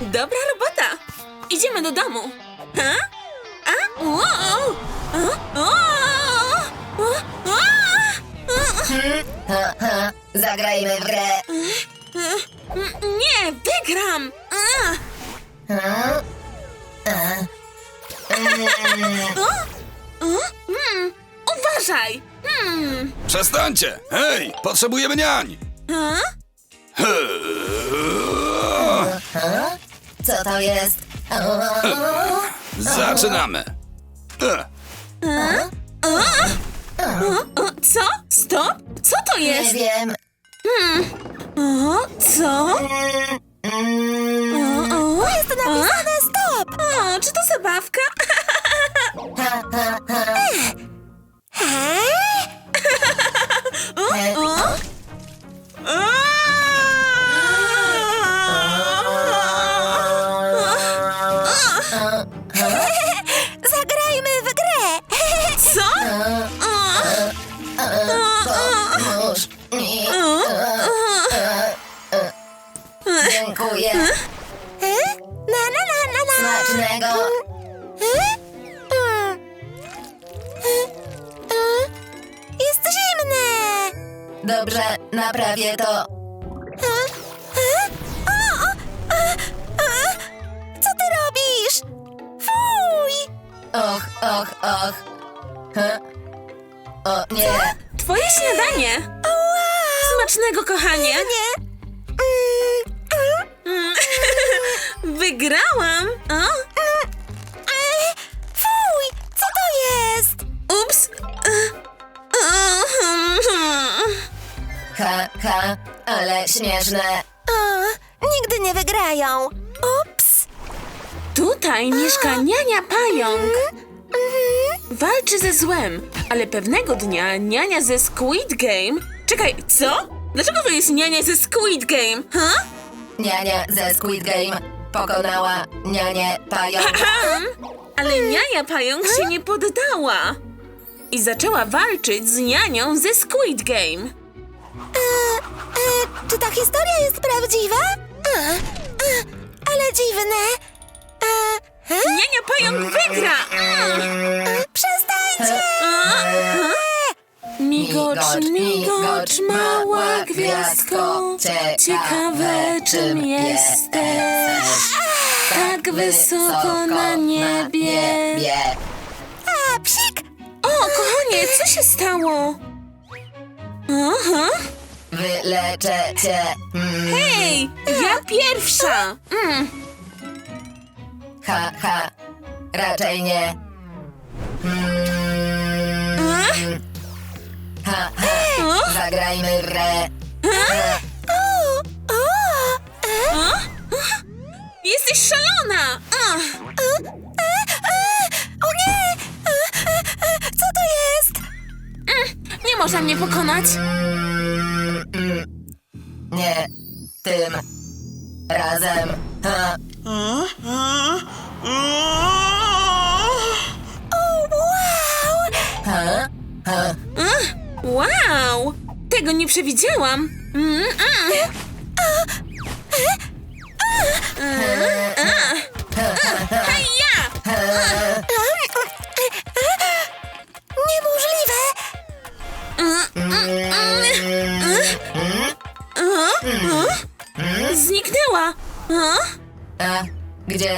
Dobra robota. Idziemy do domu. Ha? A? Wow! A? O! O! O! Ha, ha. Zagrajmy w grę. Nie, wygram! A! Ha? O! O! Mm, Uważaj! Hmm. Przestańcie! Hej, potrzebujemy niań! A? Co to jest? Zaczynamy! Co? Stop? Co to nie jest? wiem. O, co? O, o. Jest napisane stop. O, czy to zabawka? Ha, ha, Dobrze, naprawię to. Co ty robisz? Fuj! Och, och, och. O nie. Twoje śniadanie. Smacznego, kochanie. Nie. Mm. Wygrałam. O, Ha, ha, ale śmieszne. O, nigdy nie wygrają. Ups. Tutaj mieszka niania pająk. Walczy ze złem, ale pewnego dnia niania ze Squid Game... Czekaj, co? Dlaczego to jest niania ze Squid Game, ha? Niania ze Squid Game pokonała nianię pająk. Ale niania pająk się nie poddała. I zaczęła walczyć z nianią ze Squid Game. Czy ta historia jest prawdziwa? E, e, ale dziwne. E, e, Niania pająk wygra! Mm. e, przestańcie! A? A? Migocz, migocz, mała gwiazdko, ciekawe czym jesteś. Tak wysoko na niebie. A, psik! O, kochanie, co się stało? Aha. Wyleczę cię. Mm, Hej, ja pierwsza! Mm. ha, ha. Raczej nie. Mm, ha, ha. Zagrajmy o, e? Jesteś szalona! Ach. e, e, o nie! Co to jest? Mm, Nie można mnie pokonać. Nie. Tym. Razem. Ha. O, wow! Ha. Ha. Ach, Wow! Tego nie przewidziałam. Mm, mm.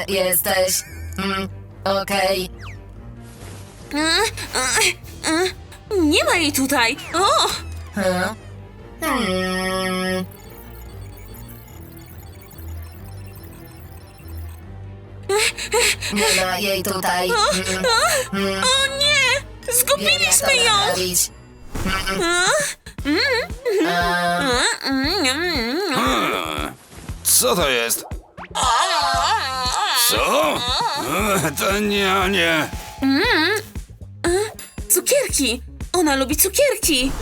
Jesteś? Mm, Okej. Mm, mm, Nie ma jej tutaj! O! Ha? Hmm. Nie ma jej tutaj. O, Mm, o, mm. o nie! Wiem, jak to Zgubiliśmy ją! naprawić. Mm, mm, mm. Hmm, Co to jest? Co? E, To nie, nie. Mm. A, Cukierki! Ona lubi cukierki!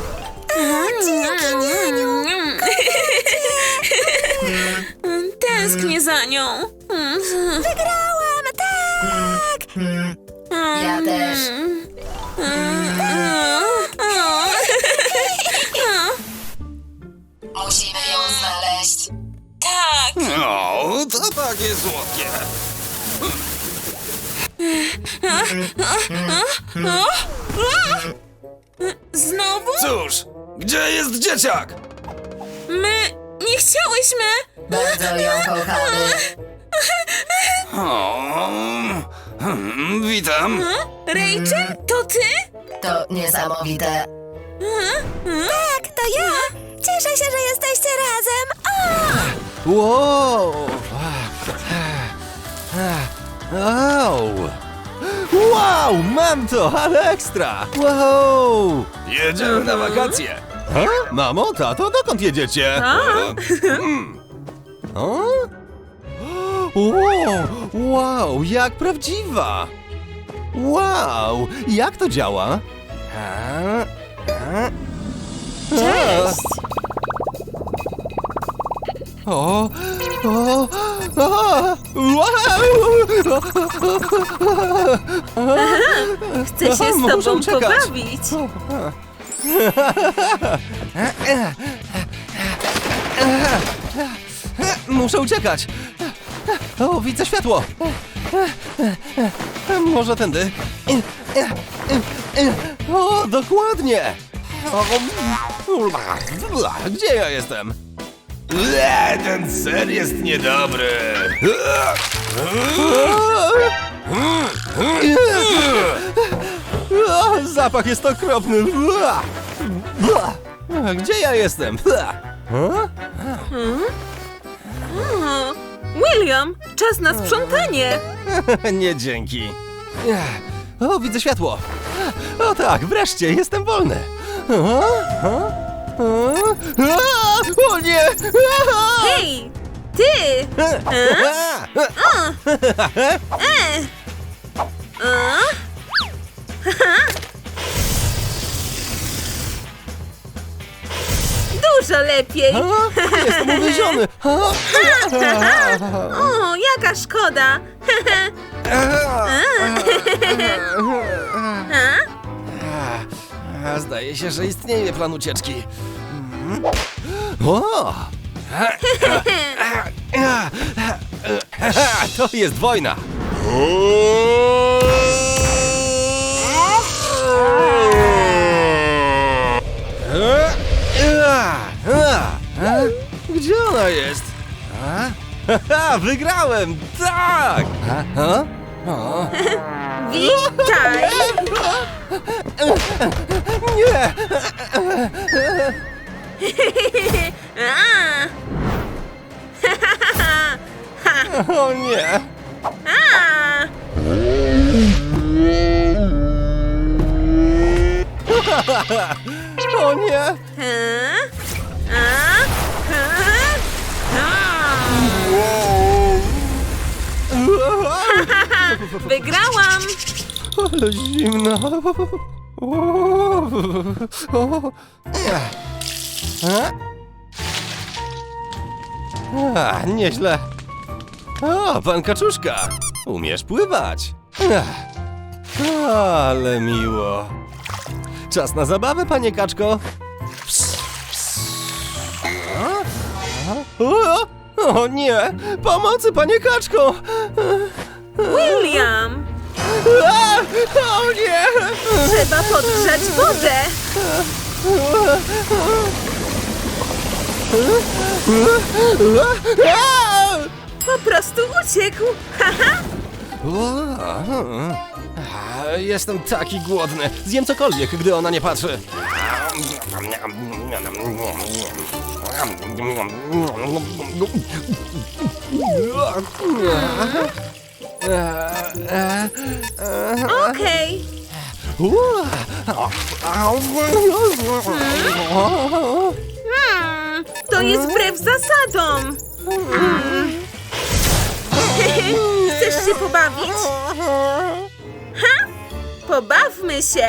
dzięki, nianiu. Tęsknię za nią. Wygrałam, tak! mm, ja też. Musimy ją znaleźć. Tak. O, to takie słodkie. Znowu? Cóż, gdzie jest dzieciak? My nie chciałyśmy. Bardzo ją kochamy. O, hmm, witam. Rachel, to ty? To niesamowite. Tak, to ja. Cieszę się, że jesteście razem. O! Wow! Wow! Wow, mam to, ale ekstra! Wow! Jedziemy na wakacje. Ha? Mamo, tato, dokąd jedziecie? O? Wow, wow, jak prawdziwa! Wow, jak to działa? A, a, Cześć. O, o, o! Chcę się z tobą pobawić. Muszę uciekać! O, widzę światło! Może tędy? O, dokładnie! O, Gdzie ja jestem? Le, ten ser jest niedobry. O, Zapach jest okropny! Gdzie ja jestem? William, czas na sprzątanie. Nie dzięki. O, widzę światło. O tak, wreszcie, jestem wolny. O, o, o, a, o nie! Hej, ty! A? Dużo lepiej. A, Jestem uwieziony. A, O, jaka szkoda. a, Zdaje się, że istnieje plan ucieczki. Mhm. O! To jest wojna. Gdzie ona jest? A? Wygrałem! Tak! Witaj. Nie! A, O nie! a. O nie! A? A? Wygrałam! Ale zimno. A, nieźle. O, pan Kaczuszka. Umiesz pływać. Ale miło. Czas na zabawę, panie Kaczko. O, o nie! Pomocy, panie Kaczko! William! A, o nie! Trzeba podgrzać wodę! A! Po prostu uciekł! Haha! A, Jestem taki głodny. Zjem cokolwiek, gdy ona nie patrzy. Okej! Hmm, to jest wbrew zasadom! Hmm. Chcesz się pobawić? Ha? Pobawmy się!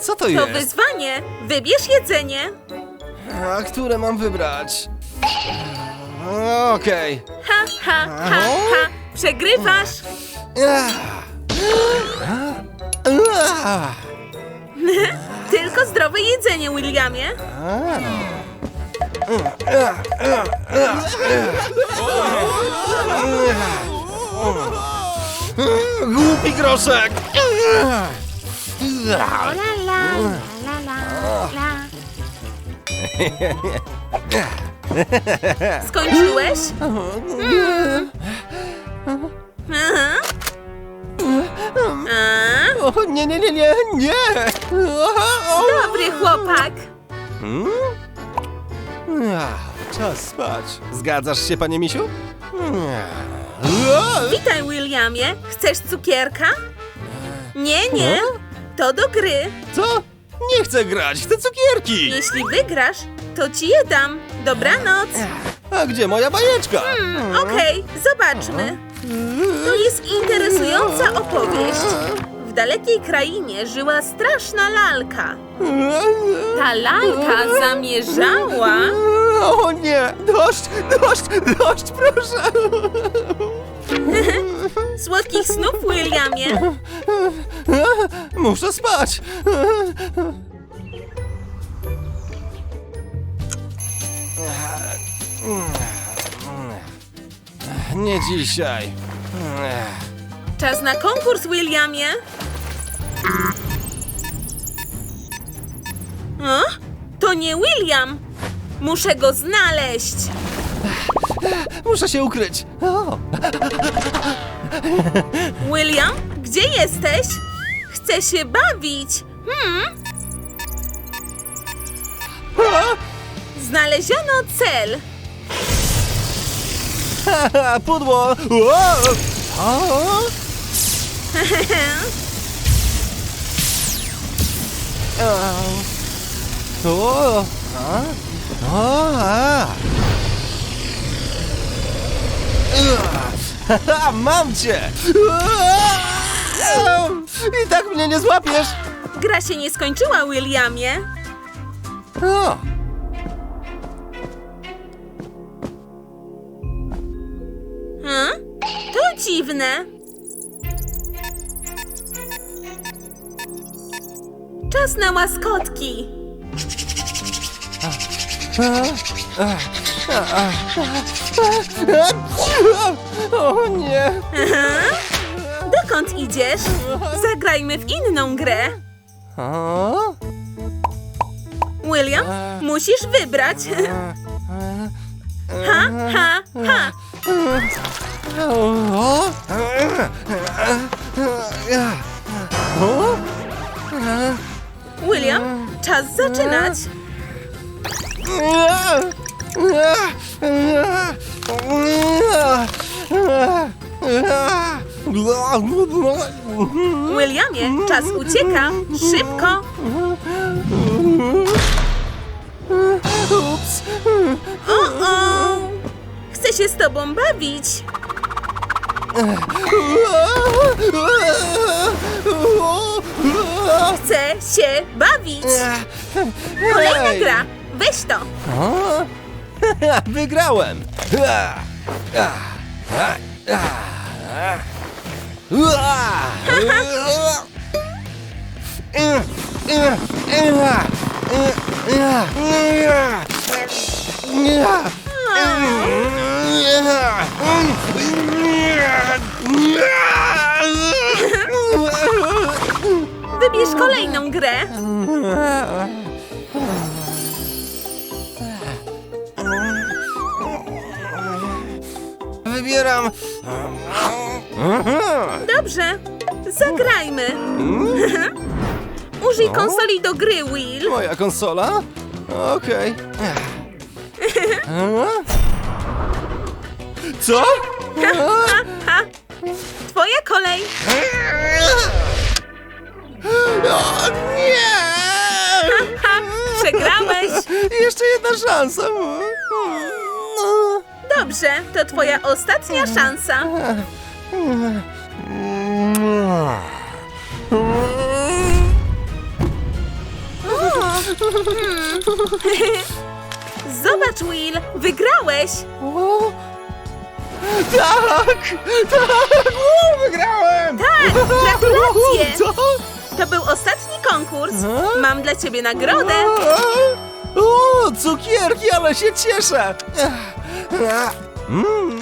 Co to To jest? wyzwanie! Wybierz jedzenie! A które mam wybrać? Okej. Ha, ha, ha, ha! Przegrywasz! Tylko zdrowe jedzenie, Williamie! Głupi groszek! Skończyłeś? O, nie, nie, nie, nie, nie! O, Dobry chłopak. Ach, Czas spać. Zgadzasz się, panie misiu? Witaj, Williamie. Chcesz cukierka? Nie, nie. To do gry. Co? Nie chcę grać, chcę cukierki! Jeśli wygrasz, to ci je dam. Dobranoc. A gdzie moja bajeczka? Hmm, Okej, zobaczmy. To jest interesująca opowieść. W dalekiej krainie żyła straszna lalka. Ta lalka zamierzała... O nie! Dość, dość, dość, proszę! Słodkich snów, Williamie. Muszę spać! Nie dzisiaj. Czas na konkurs, Williamie. O? To nie William. Muszę go znaleźć. Muszę się ukryć. O, William, gdzie jesteś? Chcę się bawić. Hmm? Znaleziono cel. pudło! O, o, o, a, o, a. Haha, Mam cię! I tak mnie nie złapiesz! Gra się nie skończyła, Williamie. O, Hmm? To dziwne. Czas na łaskotki. o nie! Dokąd idziesz? Zagrajmy w inną grę. William, musisz wybrać. Ha, ha, ha. William, czas zaczynać. Williamie, czas ucieka. Szybko. Ups! O, o. Chcę się z tobą bawić. Chcę się bawić. Kolejna Ej! gra. Weź to. O? Wygrałem! Wybierz kolejną grę. Wybieram. Dobrze. Zagrajmy. Użyj konsoli do gry, Will. Moja konsola? Okej. Co? Twoja kolej. O nie! Ha. Przegrałeś. Jeszcze jedna szansa. No. Dobrze, to twoja ostatnia szansa. Zobacz, Will, wygrałeś. O! Tak! Tak! O, wygrałem! Tak, gratulacje. Co? To był ostatni konkurs. A? Mam dla ciebie nagrodę. O, cukierki, ale się cieszę. Mm.